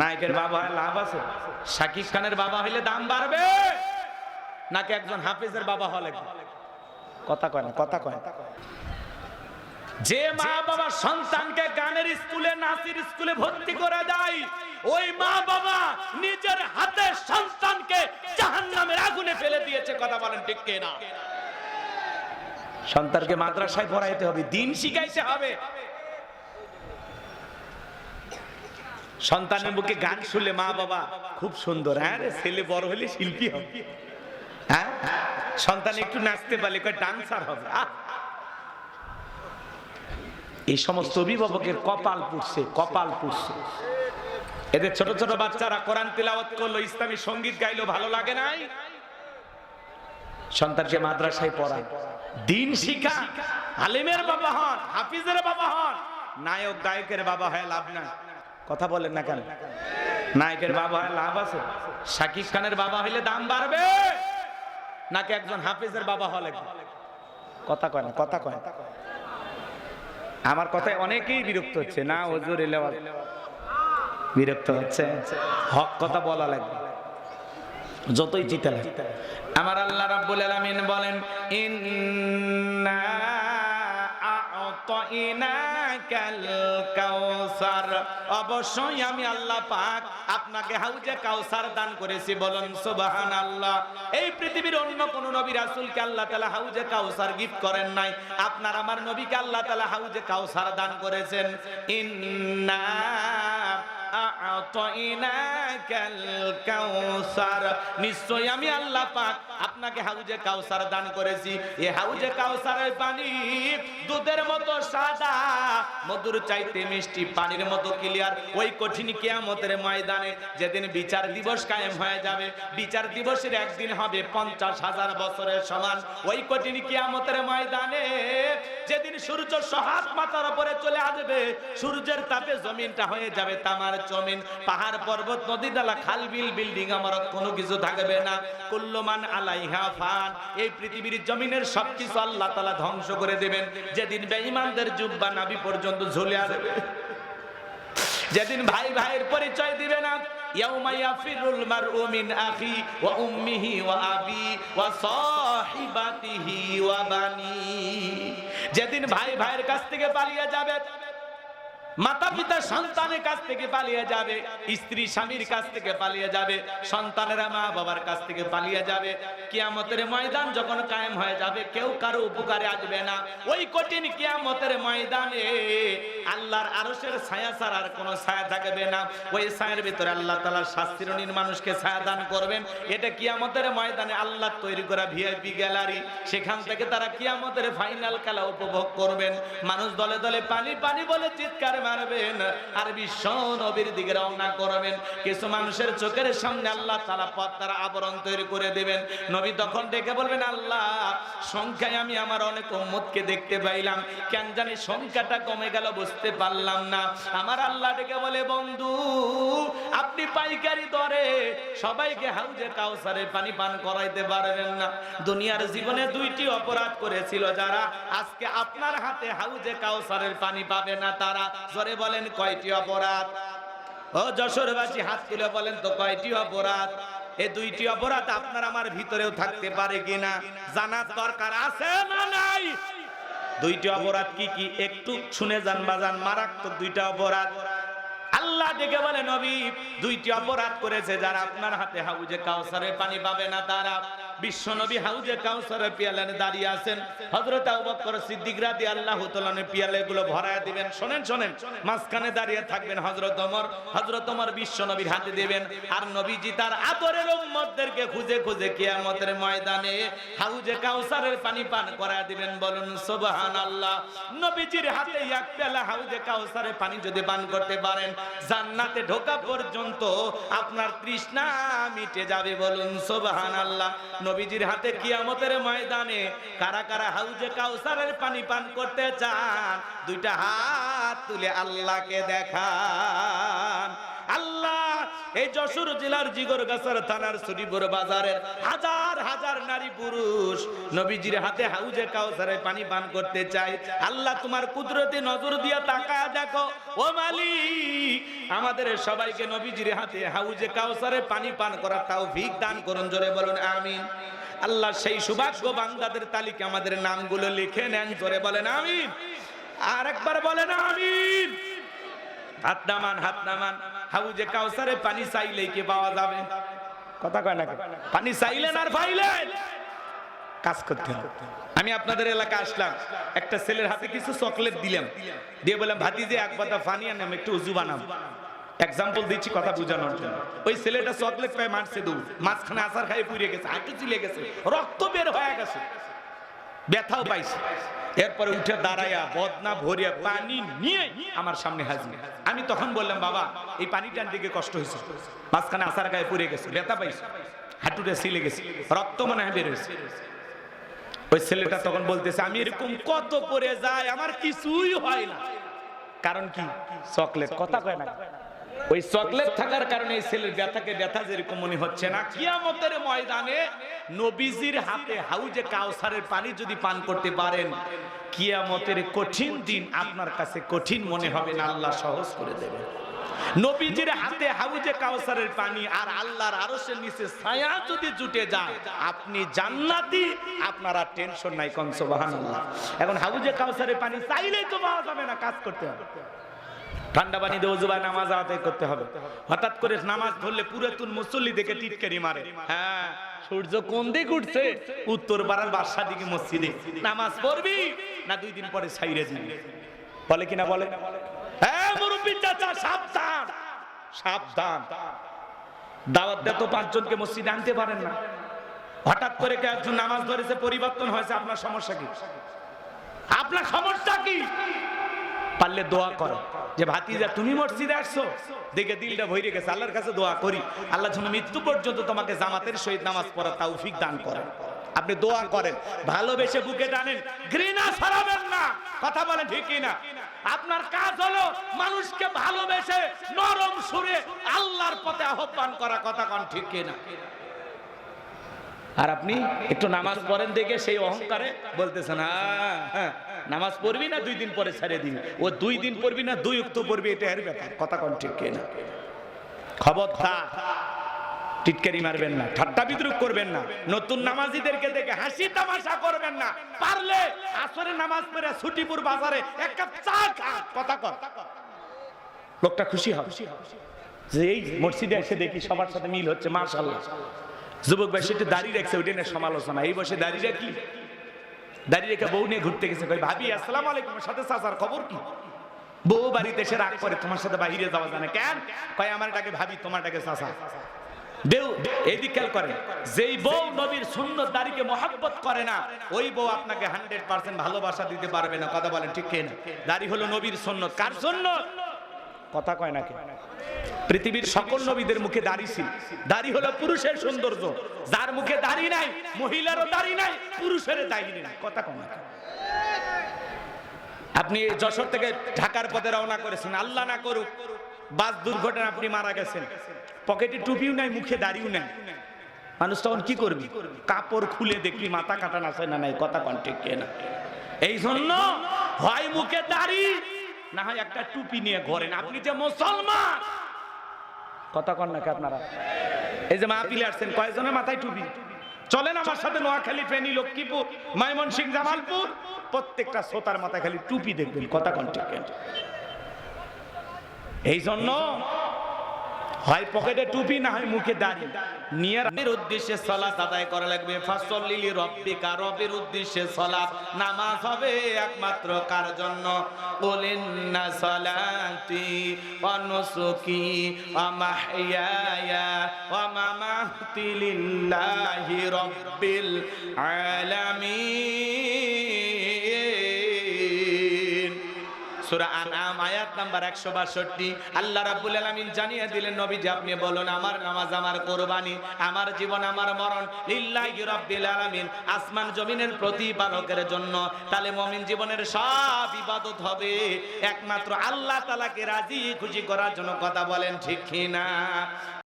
নায়কের বাবা হয় লাভ আছে? শাকিব খানের বাবা হইলে দাম বাড়বে। নাকি একজন হাফিজের বাবা হলে কথা কয় না, কথা কয় যে মা বাবা সন্তানকে গানের স্কুলে, নাচের স্কুলে ভর্তি করে দেয়, ওই মা বাবা নিজের হাতে সন্তানকে জাহান্নামের আগুনে ফেলে দিয়েছে, কথা বলেন ঠিক না সন্তানকে মাদ্রাসায় পড়াইতে হবে, দিন শিখাইতে হবে। সন্তানের মুখে গান শুনলে মা বাবা খুব সুন্দর। হ্যাঁ ছেলে বড় হলে শিল্পী হবে। হ্যাঁ? সন্তান একটু নাচতে পারলে ডান্সার হবে। এই সমস্ত অভিভাবকের কপাল পুড়ছে কপাল পুড়ছে। এদের ছোট ছোট বাচ্চারা কোরআন তিলাওয়াত করল, ইসলামী সংগীত গাইলো, ভালো লাগে নাই? সন্তানকে মাদ্রাসায় পড়ায় দিন শিখা, আলিমের বাবা হন, হাফিজের বাবা হন, নায়ক, গায়কের বাবা হয় লাভ নাই। কথা বলেন না কেন? নায়কের বাবা লাভ আছে? শাকিব খানের বাবা হইলে দাম বাড়বে। নাকি একজন হাফিজের বাবা হলে কথা কয় না, কথা কয় আমার কথায় অনেকেই বিরক্ত হচ্ছে। না, হজুর, এলে বিরক্ত হচ্ছে। হক কথা বলা লাগবে। যতই জিতে লাগে। আমার আল্লাহ রাব্বুল আলামিন বলেন, ইন্না আ'তাইনাকাল কাউসার। অবশ্যই আমি আল্লাহ পাক আপনাকে হাউজে কাউসার দান করেছি, বলুন সুবহানাল্লাহ। এই পৃথিবীর অন্য কোন নবী রাসূলকে আল্লাহ তাআলা হাউজে কাউসার গিফট করেন নাই। আপনার আমার নবীকে আল্লাহ তালা হাউজে কাউসার দান করেছেন। ইন্না নিশ্চয় আমি আল্লাহ পাক আপনাকে হাউজে কাউসার দান করেছি। এই হাউজে কাউসারের পানি দুধের মতো সাদা, মধুর চাইতে মিষ্টি পানির মতো ক্লিয়ার ওই কঠিন কিয়ামতের ময়দানে যেদিন বিচার দিবস কায়েম হয়ে যাবে, বিচার দিবসের একদিন হবে পঞ্চাশ হাজার বছরের সমান। ওই কঠিন কিয়ামতের ময়দানে যেদিন সূর্য সহাত মাথার উপরে চলে আসবে, সূর্যের তাপে জমিনটা হয়ে যাবে তামার জমিন। পাহাড়, পর্বত, নদী ডালা খাল, বিল, বিল্ডিং, আমার কোনো কিছু থাকবে না। কুল্লমান আলাইহা ফান। এই পৃথিবীর জমিনের সবকিছু আল্লাহ তাআলা ধ্বংস করে দেবেন। যেদিন বেঈমানদের জুব্বা নাবি পর্যন্ত ঝুলে আসবে। যেদিন ভাই ভাইয়ের পরিচয় দিবে না ওয়া আবি যেদিন ভাই ভাইয়ের কাছ থেকে পালিয়ে যাবে মাতা পিতা সন্তানের কাছ থেকে পালিয়ে যাবে, স্ত্রী স্বামীর কাছ থেকে পালিয়ে যাবে, সন্তানেরা মা বাবার কাছ থেকে পালিয়ে যাবে, কিয়ামতের ময়দান যখন কায়েম হয়ে যাবে, কেউ কারও উপকারে আসবে না। ওই কঠিন কিয়ামতের ময়দানে আল্লাহর আরশের ছায়া ছাড়া আর কোনো ছায়া থাকবে না। ওই ছায়ার ভিতরে আল্লাহ তাআলা শাস্তিরণীর মানুষকে ছায়া দান করবেন। এটা কিয়ামতের ময়দানে আল্লাহ তৈরি করা ভিআইপি গ্যালারি। সেখান থেকে তারা কিয়ামতের ফাইনাল খেলা উপভোগ করবেন। মানুষ দলে দলে পানি পানি বলে চিৎকার মারবেন। আর বিশ্ব নবীর দিকে রওনা করবেন। কিছু মানুষের চোখের সামনে আল্লাহ তালা তারা আবরণ তৈরি করে দেবেন। নবী তখন ডেকে বলবেন, আল্লাহ সংখ্যায় আমি আমার অনেক উম্মতকে দেখতে পাইলাম। কেন জানি সংখ্যাটা কমে গেল বুঝতে পারলাম না। আমার আল্লাহ ডেকে বলে, বন্ধু, আপনি পাইকারি দরে সবাইকে হাউজে কাউসারে পানি পান করাইতে পারবেন না। দুনিয়ার জীবনে দুইটি অপরাধ করেছিল যারা, আজকে আপনার হাতে হাউজে কাউসারের পানি পাবে না তারা। জোরে বলেন, কয়টি অপরাধ? ও যশোরবাসী, হাত তুলে বলেন তো, কয়টি অপরাধ? এই দুইটি অপরাধ আপনার আমার ভিতরেও থাকতে পারে কিনা জানার দরকার আছে না নাই? দুইটি অপরাধ কি কি? একটু শুনে যান বাজান, মারাত্মক দুইটা অপরাধ। আল্লাহ ডেকে বলে, নবী, দুইটি অপরাধ করেছে যারা আপনার হাতে হাউজে কাউসারের পানি পাবে না তারা। বিশ্ব নবী হাউজে কাউসারে পিয়ালে দাঁড়িয়ে আছেন। হযরত আবু বকর সিদ্দিক রাদিয়াল্লাহু তাআলা পিয়ালে গুলো ভরায়া দিবেন। শুনেন শুনেন, মাঝখানে দাঁড়িয়ে থাকবেন হযরত ওমর। হযরত ওমর বিশ্ব নবীর হাতে দিবেন। আর নবীজি তার আদরের উম্মতদেরকে খুঁজে খুঁজে কিয়ামতের ময়দানে হাউজে কাউসারের পানি পান করায়া দিবেন। বলুন, সুবহানাল্লাহ। নবীজির হাতে এক পেলা হাউজে কাউসারের পানি যদি পান করতে পারেন, জান্নাতে ঢোকা পর্যন্ত আপনার তৃষ্ণা মিটে যাবে। বলুন, সুবহানাল্লাহ। নবীজির হাতে কিয়ামতের ময়দানে কারা কারা হাউজে কাউসারের পানি পান করতে চান, দুইটা হাত তুলে আল্লাহকে দেখান। আল্লাহ এই যশোর জেলার জিগরগাছার থানার শ্রীপুর বাজারের হাজার হাজার নারী পুরুষ নবীজির হাতে হাউজে কাউসারে পানি পান করতে চাই আল্লাহ তোমার কুদরতে নজর দিয়া তাকায় দেখো। ও মালিক, আমাদের সবাইকে নবীজির হাতে হাউজে কাউসারে পানি পান করার তাও ভিক দান করুন, জোরে বলুন, আমিন। আল্লাহ সেই সৌভাগ্য বান্দাদের তালিকা আমাদের নামগুলো লিখে নেন, জোরে বলেন, আমিন। আর একবার বলেন, আমিন। হাত নামান হাত নামান। হাউজে কাউসারে পানি চাইলেই কি পাওয়া যাবে? কথা কয় না পানি চাইলেন আর পাইলেন কাজ করতে হবে। আমি আপনাদের এলাকা আসলাম একটা ছেলের হাতে কিছু চকলেট দিলাম। দিয়ে বললাম ভাতি যে এক কথা পানি আনাম একটু উজু বানাম। এক্সাম্পল দিচ্ছি কথা বোঝানোর জন্য। ওই ছেলেটা চকলেট পায় মারছে দু মাঝখানে আসার খাই পুড়িয়ে গেছে হাঁটু চিলে গেছে। রক্ত বের হয়ে গেছে। ব্যথাও পাইছে। এরপরে উঠে দাঁড়াইয়া বদনা ভরিয়া পানি নিয়ে আমার সামনে হাজির। আমি তখন বললাম, বাবা, এই পানিটার দিকে কষ্ট হয়েছে। মাঝখানে আসার গায়ে পড়ে গেছে, ব্যথা পাইছে। হাঁটুটা সিলে গেছে, রক্ত মনে হয় বের হয়েছে। ওই ছেলেটা তখন বলতেছে, আমি এরকম কত পরে যাই, আমার কিছুই হয় না। কারণ কি? চকলেট। কথা কয় না। ওই চকলেট থাকার কারণে এই ছেলের ব্যথাকে ব্যথা যেরকম মনে হচ্ছে না, কিয়ামতের ময়দানে নবীজির হাতে হাউজে কাউসারের পানি যদি পান করতে পারেন, কিয়ামতের কঠিন দিন আপনার কাছে কঠিন মনে হবে না, আল্লাহ সহজ করে দেবে নবীজির হাতে হাউজে কাউসারের পানি আর আল্লাহর আরশের নিচে ছায়া যদি জুটে যায়, আপনি জান্নাতি, আপনার আর টেনশন নাই কোন, সুবহানাল্লাহ। এখন হাউজে কাউসারের পানি চাইলেই তো পাওয়া যাবে না, কাজ করতে হবে। ঠান্ডা পানি দিয়ে উজু বা নামাজ আদায় করতে হবে। হঠাৎ করে নামাজ ধরলে পুরাতন মুসল্লি দেখে টিটকারি মারে। হ্যাঁ সূর্য কোন দিক উঠছে? উত্তর পাড়ার বাসা দিকে মসজিদে। নামাজ পড়বি না দুই দিন পরে সাইরে যাবি। বলে কিনা বলে? হ্যাঁ মুরব্বী চাচা, সাবধান। সাবধান। দাওয়াত দিয়ে তো পাঁচজনকে মসজিদে আনতে পারেন না। হঠাৎ করে কে একজন নামাজ ধরেছে, পরিবর্তন হয়েছে, আপনার সমস্যা কি? আপনার সমস্যা কি? পারলে দোয়া করো। যে ভাতিজা, তুমি মসজিদে আসছো? দেখে দিলটা ভরে গেছে। আল্লাহর কাছে দোয়া করি। আল্লাহ যেন মৃত্যু পর্যন্ত তোমাকে জামাতের সহিত নামাজ পড়া তৌফিক দান করেন। আপনি দোয়া করেন। ভালোবেসে বুকে টানেন। ঘৃণা ছড়াবেন না। কথা বলেন ঠিকই না আপনার কাজ হলো মানুষকে ভালোবেসে নরম সুরে আল্লাহর পথে আহ্বান করা। কথা কন ঠিক না আর আপনি একটু নামাজ পড়েন দেখে সেই অহংকারে বলতেছেন "আহ, হ্যাঁ, নামাজ পড়বি না দুই দিন পরে ছেড়ে দিবি? ও দুই দিন পড়বি না দুই উক্ত পড়বি এটা এর ব্যাপার। কথা কন ঠিক না খবরদার টিটকারি মারবেন না ঠাট্টা বিদ্রুপ করবেন না নতুন নামাজিদেরকে দেখে হাসি তামাশা করবেন না। পারলে আসরে নামাজ পড়ে ছুটিপুর বাজারে এক কাপ চা খান। কথা কর লোকটা খুশি হবে। যে এই মসজিদে এসে দেখি সবার সাথে মিল হচ্ছে মাশাল্লাহ যুবক ভাই সেটা দাঁড়িয়ে রাখছে ওইটা নিয়ে সমালোচনা। এই বসে দাঁড়িয়ে রাখি দাঁড়িয়ে রেখে বউ নিয়ে ঘুরতে গেছে। কই ভাবি আসসালাম আলাইকুম সাথে চাচার খবর কি? বউ বাড়িতে এসে রাগ করে তোমার সাথে বাহিরে যাওয়া জানে কেন? কয় আমার ডাকে ভাবি তোমার ডাকে চাচা। দেও এইদিক খেয়াল করেন যেই বউ নবীর সুন্দর দাড়িকে মহাব্বত করে না ওই বউ আপনাকে হান্ড্রেড পার্সেন্ট ভালোবাসা দিতে পারবে না। কথা বলেন ঠিক না দাড়ি হলো নবীর সুন্নত। কার সুন্নত? কথা কয় নাকি পৃথিবীর সকল নবীদের মুখে দাড়ি ছিল। দাড়ি হলো পুরুষের সৌন্দর্য। যার মুখে দাড়ি নাই, মহিলারও দাড়ি নাই, পুরুষের দাড়ি নাই। কথা না আপনি যশোর থেকে ঢাকার পথে রওনা করেছেন। আল্লাহ না করুক, বাস দুর্ঘটনা আপনি মারা গেছেন। পকেটে টুপিও নাই, মুখে দাড়িও নাই। মানুষ তখন কি করবি? কাপড় খুলে দেখবি, মাথা কাটান আছে না নাই? কথা কন ঠিক না এই জন্য হয় মুখে দাড়ি, না হয় একটা টুপি নিয়ে ঘরেন। আপনি যে মুসলমান কথা কন নাকি আপনারা? এই যে মাহফিলে আসছেন, কয়েকজনের মাথায় টুপি। চলেন আমার সাথে নোয়াখালী, ফেনী, লক্ষ্মীপুর ময়মনসিং জামালপুর। প্রত্যেকটা শ্রোতার মাথায় খালি টুপি দেখবেন, কথা কন ঠিক এই জন্য হয় পকেটে টুপি না হয় মুখে দাড়ি। নিয়ে উদ্দেশ্যে সলাত আদায় করা লাগবে। ফাসল্লিলি রব্বিকা, রবের উদ্দেশ্যে সলাত। নামাজ হবে একমাত্র কার জন্য? বলেন না সলাতি অনুসুকি আমাহিয়ায়া ওয়া মামাতি লিল্লাহি রব্বিল আলামিন। সূরা আনআম, আয়াত নাম্বার 162 আল্লাহ রাব্বুল আলামিন জানিয়ে দিলেন, নবীজি আপনি বলুন, আমার নামাজ আমার কুরবানি, আমার জীবন আমার মরণ, লিল্লাহি রাব্বিল আলামিন, আসমান জমিনের প্রতিপালকের জন্য। তাহলে মুমিন জীবনের সব ইবাদত হবে। একমাত্র আল্লাহ তাআলাকে রাজি খুশি করার জন্য কথা বলেন, ঠিক কি না